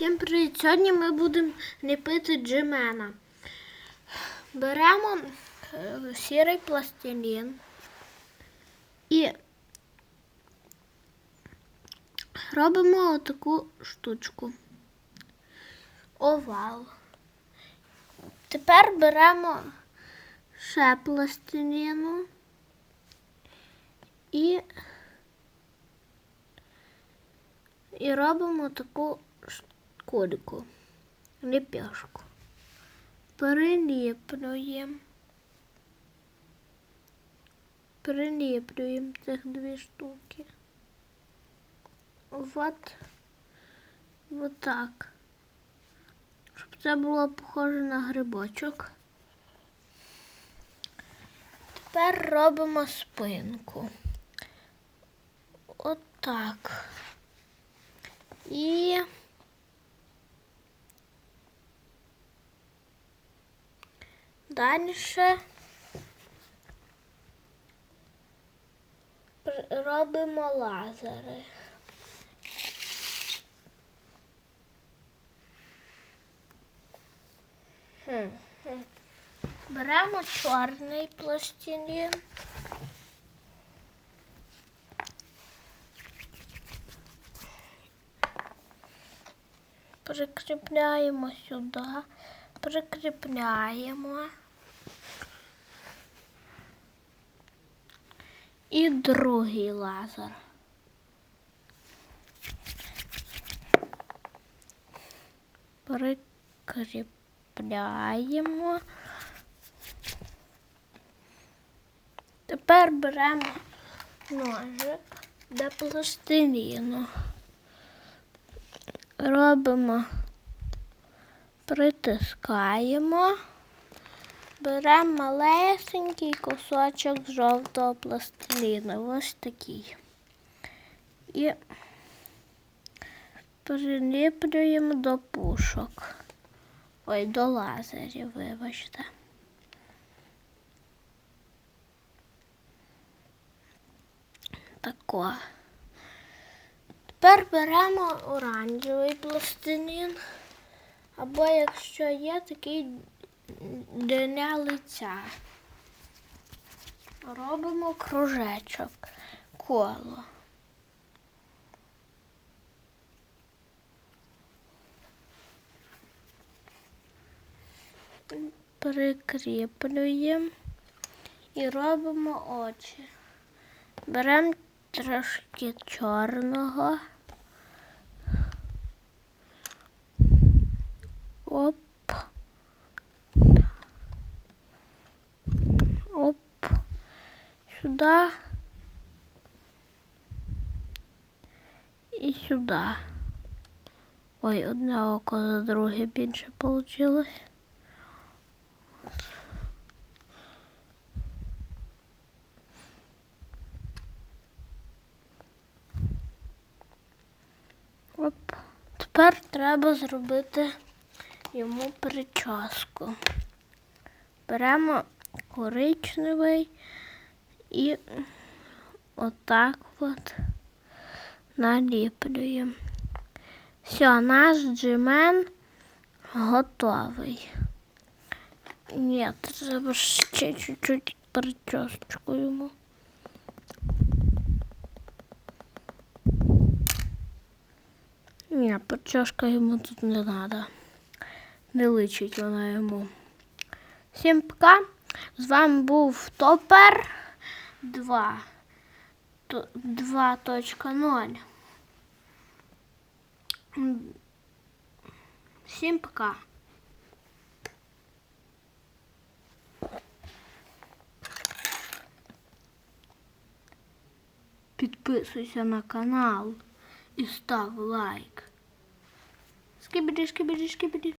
Всім привіт! Сьогодні ми будемо ліпити джемена. Беремо е, сірий пластилін і робимо отаку штучку. Овал. Тепер беремо ще пластиліну і, і робимо таку кульку, ліпешку. Приліплюємо. Приліплюємо цих дві штуки. Вот, вот так. Щоб це було похоже на грибочок. Тепер робимо спинку. Отак. І далі робимо лазери. Беремо чорний пластилін. Прикріпляємо сюди, прикріпляємо. І другий лазер. Прикріпляємо. Тепер беремо ножик для пластиліну. Робимо, притискаємо, беремо малесенький кусочок жовтого пластиліну, ось такий. І приліплюємо до пушок. Ой, до лазерів, вибачте. Тако. Тепер беремо оранжевий пластилін, або якщо є такий для лиця. Робимо кружечок, коло. Прикріплюємо і робимо очі. Беремо трошки чорного. Оп. Оп. Сюди. І сюди. Ой, одне око за друге більше вийшло. Оп. Тепер треба зробити йому прическу. Беремо коричневий і отак от наліплюємо. Все, наш джемен готовий. Ні, треба ще чуть-чуть йому. Ні, прическа йому тут не треба. Не личить вона йому. Всім пока. З вами був Топер 2. 2.0. Всім пока. Підписуйся на канал і став лайк. Скибиди, скибиди, скибиди.